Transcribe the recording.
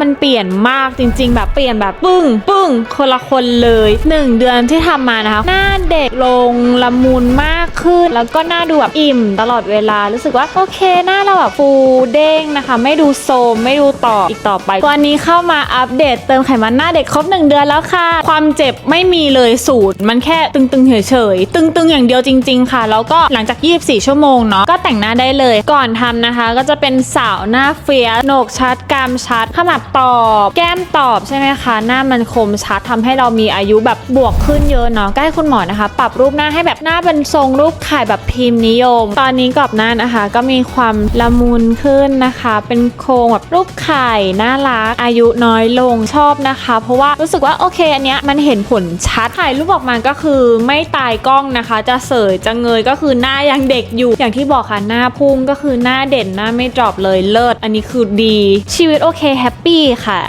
มันเปลี่ยนมากจริง ๆ แบบเปลี่ยนแบบปึ้งปึ้งคนละคนเลยหนึ่งเดือนที่ทำมานะคะ หน้าเด็กลงละมุนมากขึ้น แล้วก็หน้าดูแบบอิ่มตลอดเวลารู้สึกว่าโอเคหน้าเราแบบฟูเด้งนะคะ ไม่ดูโซมไม่ดูต่ออีกต่อไป วันนี้เข้ามาอัปเดตเติมไขมันหน้าเด็กครบ 1 เดือนแล้วค่ะ ความเจ็บไม่มีเลยสูตร มันแค่ตึงๆเฉยๆตึงๆอย่างเดียวจริง ๆ ค่ะ แล้วก็หลังจาก 24 ชั่วโมงเนาะก็แต่งหน้าได้เลย ก่อนทำนะคะ ก็จะเป็นสาวหน้าเฟียสโหนกชัดกรามชัดขมับตอบ แก้มตอบใช่ไหมคะ หน้ามันคมชัดทำให้เรามีอายุแบบบวกขึ้นเยอะเนาะใก็ให้คุณหมอนะคะ ปรับรูปหน้าให้แบบหน้าเป็นทรงรูปไข่แบบพิมพ์นิยม ตอนนี้กรอบหน้านะคะ ก็มีความละมุนขึ้นนะคะ เป็นโครงแบบรูปไข่น่ารักอายุน้อยลงชอบนะคะ เพราะว่ารู้สึกว่าโอเคอันเนี้ยมันเห็นผลชัดถ่ายรูปออกมาก็คือไม่ตายกล้องนะคะ จะเสยจะเงยก็คือหน้ายังเด็กอยู่ อย่างที่บอกค่ะหน้าพุ่งก็คือหน้าเด่นหน้าไม่ดรอปเลยเลิศอันนี้คือดี ชีวิตโอเคแฮปปี้ค่ะ